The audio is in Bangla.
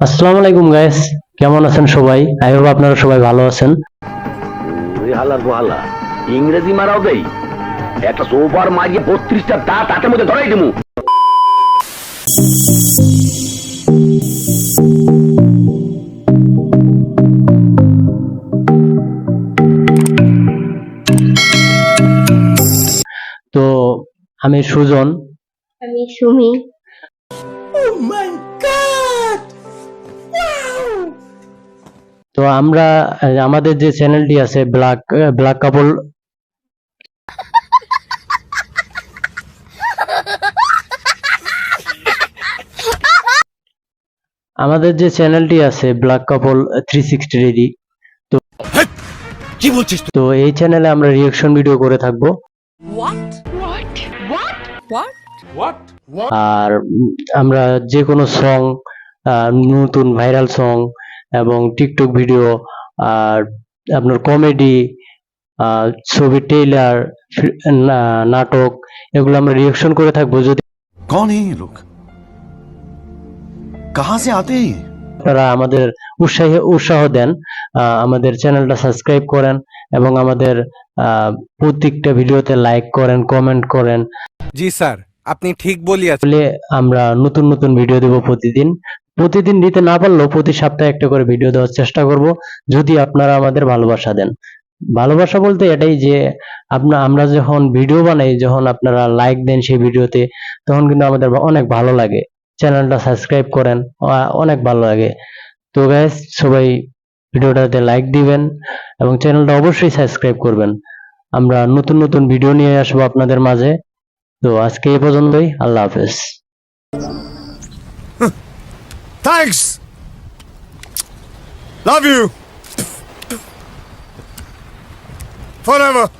আসসালামু আলাইকুম গাইস কেমন আছেন সবাই? আই হোপ আপনারা সবাই ভালো আছেন। হালার হালা ইংরেজি মারাও দেই। একটা সোফার মারিয়ে বত্রিশটা দাঁত হাতের মধ্যে ধরাই দিমু। তো আমি সুজন। আমি সুমি। তো আমরা আমাদের যে চ্যানেলটি আছে ব্ল্যাক ব্ল্যাক কাপল আমাদের যে চ্যানেলটি আছে black couple three sixty ready তো কি বলছিস তো এই চ্যানেলে আমরা রিয়েকশন ভিডিও করে থাকব। আর আমরা যে কোনো সং নতুন ভাইরাল সং এবং টিকটক ভিডিও আর আপনার কমেডি ছবি টেইলার নাটক এগুলো আমরা রিয়াকশন করে থাকব যদি কোন লোক? কাহা সে আতে আপনারা আমাদের উৎসাহ উৎসাহ দেন আমাদের চ্যানেলটা সাবস্ক্রাইব করেন এবং আমাদের প্রত্যেকটা ভিডিওতে লাইক করেন কমেন্ট করেন। জি স্যার আপনি ঠিক বলিয়াছেন। আমরা নতুন নতুন ভিডিও দেব প্রতিদিন। প্রতিদিন দিতে না পারলেও প্রতি সপ্তাহে একটা করে ভিডিও দেওয়ার চেষ্টা করব, যদি আপনারা আমাদের ভালোবাসা দেন। ভালোবাসা বলতে এটাই যে আপনার আমরা যখন ভিডিও বানাই, যখন আপনারা লাইক দেন সেই ভিডিওতে তখন কিন্তু আমাদের অনেক ভালো লাগে। চ্যানেলটা সাবস্ক্রাইব করেন অনেক ভালো লাগে। তো গ্যাস সবাই ভিডিওটাতে লাইক দিবেন এবং চ্যানেলটা অবশ্যই সাবস্ক্রাইব করবেন। আমরা নতুন নতুন ভিডিও নিয়ে আসব আপনাদের মাঝে। তো আজকে এই পর্যন্তই, আল্লাহ হাফেজ। Thanks! Love you! Forever!